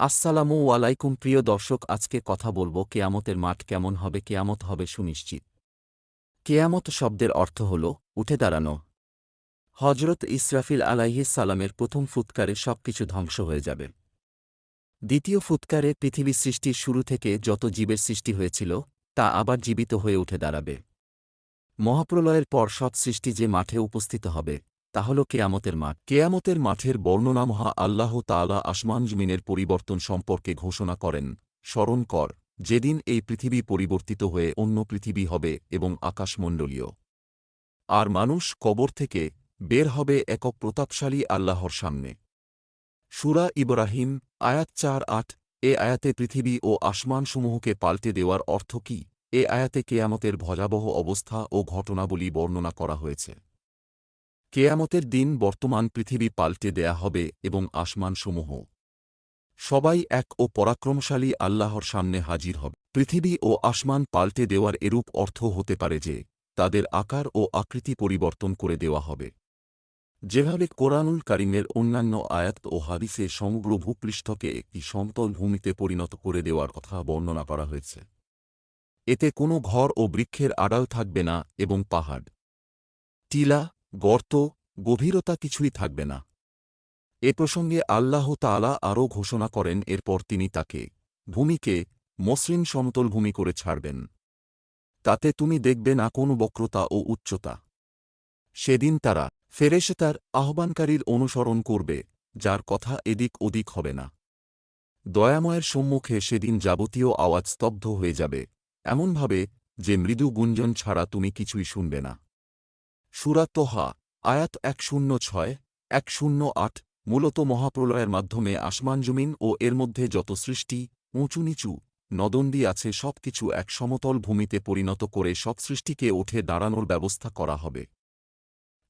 আসসালামু আলাইকুম, প্রিয় দর্শক, আজকে কথা বলব কেয়ামতের মাঠ কেমন হবে, কেয়ামত হবে সুনিশ্চিত। কেয়ামত শব্দের অর্থ হল, উঠে দাঁড়ানো। হজরত ইসরাফিল আলাইহিস সালামের প্রথম ফুৎকারে সবকিছু ধ্বংস হয়ে যাবে। দ্বিতীয় ফুৎকারে পৃথিবী সৃষ্টির শুরু থেকে যত জীবের সৃষ্টি হয়েছিল, তা আবার জীবিত হয়ে উঠে দাঁড়াবে। মহাপ্রলয়ের পর সব সৃষ্টি যে মাঠে উপস্থিত হবে তা হল কেয়ামতের মাঠ। কেয়ামতের মাঠের বর্ণনা মহা আল্লাহ তাআলা আসমান জমিনের পরিবর্তন সম্পর্কে ঘোষণা করেন। স্মরণ কর, যেদিন এই পৃথিবী পরিবর্তিত হয়ে অন্য পৃথিবী হবে এবং আকাশমণ্ডলীয়। আর মানুষ কবর থেকে বের হবে একক প্রতাপশালী আল্লাহর সামনে। সুরা ইব্রাহিম, আয়াত চার আট, এ আয়াতে পৃথিবী ও আসমানসমূহকে পাল্টে দেওয়ার অর্থ কি? এ আয়াতে কেয়ামতের ভয়াবহ অবস্থা ও ঘটনাবলী বর্ণনা করা হয়েছে। কেয়ামতের দিন বর্তমান পৃথিবী পাল্টে দেয়া হবে এবং আসমানসমূহ। সবাই এক ও পরাক্রমশালী আল্লাহর সামনে হাজির হবে। পৃথিবী ও আসমান পাল্টে দেওয়ার এরূপ অর্থ হতে পারে যে, তাদের আকার ও আকৃতি পরিবর্তন করে দেওয়া হবে। যেভাবে কোরআনুল কারিমের অন্যান্য আয়াত ও হাদিসে সমগ্র ভূপৃষ্ঠকে একটি সমতল ভূমিতে পরিণত করে দেওয়ার কথা বর্ণনা করা হয়েছে। এতে কোনো ঘর ও বৃক্ষের আড়াল থাকবে না এবং পাহাড়, টিলা গর্ত, গভীরতা কিছুই থাকবে না। এ প্রসঙ্গে আল্লাহ তাআলা আরও ঘোষণা করেন, এরপর তিনি তাকে ভূমিকে মসৃণ সমতল ভূমি করে ছাড়বেন। তাতে তুমি দেখবে না কোনো বক্রতা ও উচ্চতা। সেদিন তারা ফেরেশতার আহ্বানকারীর অনুসরণ করবে, যার কথা এদিক ওদিক হবে না। দয়াময়ের সম্মুখে সেদিন যাবতীয় আওয়াজ স্তব্ধ হয়ে যাবে, এমনভাবে যে মৃদু গুঞ্জন ছাড়া তুমি কিছুই শুনবে না। সুরা তোহা, আয়াত এক শূন্য ছয়, এক শূন্য আট, মূলত মহাপ্রলয়ের মাধ্যমে আসমান জমিন ও এর মধ্যে যত সৃষ্টি, উঁচু নিচু নদন্দি আছে সবকিছু এক সমতল ভূমিতে পরিণত করে সব সৃষ্টিকে ওঠে দাঁড়ানোর ব্যবস্থা করা হবে।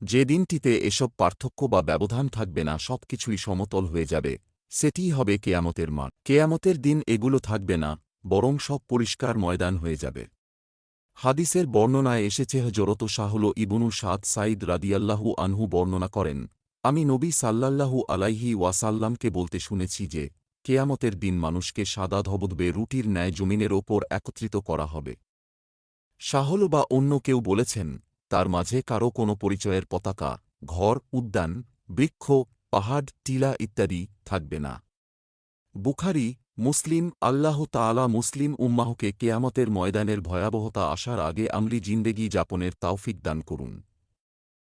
যে দিনটিতে এসব পার্থক্য বা ব্যবধান থাকবে না, সবকিছুই সমতল হয়ে যাবে। সেটিই হবে কেয়ামতের মাঠ কেয়ামতের দিন এগুলো থাকবে না, বরং সব পরিষ্কার ময়দান হয়ে যাবে। হাদিসের বর্ণনায় এসেছে হজরত শাহল ইবনু সাদ সাইদ রাদিয়াল্লাহু আনহু বর্ণনা করেন, আমি নবী সাল্লাল্লাহু আলাইহি ওয়াসাল্লামকে বলতে শুনেছি যে, কেয়ামতের দিন মানুষকে সাদা ধবধবে রুটির ন্যায় জমিনের ওপর একত্রিত করা হবে। শাহল বা অন্য কেউ বলেছেন, তার মাঝে কারও কোনো পরিচয়ের পতাকা, ঘর, উদ্যান, বৃক্ষ, পাহাড়, টিলা ইত্যাদি থাকবে না। বুখারি মুসলিম, আল্লাহ তালা মুসলিম উম্মাহকে কেয়ামতের ময়দানের ভয়াবহতা আসার আগে আমরি জিন্দেগি যাপনের তাওফিক দান করুন।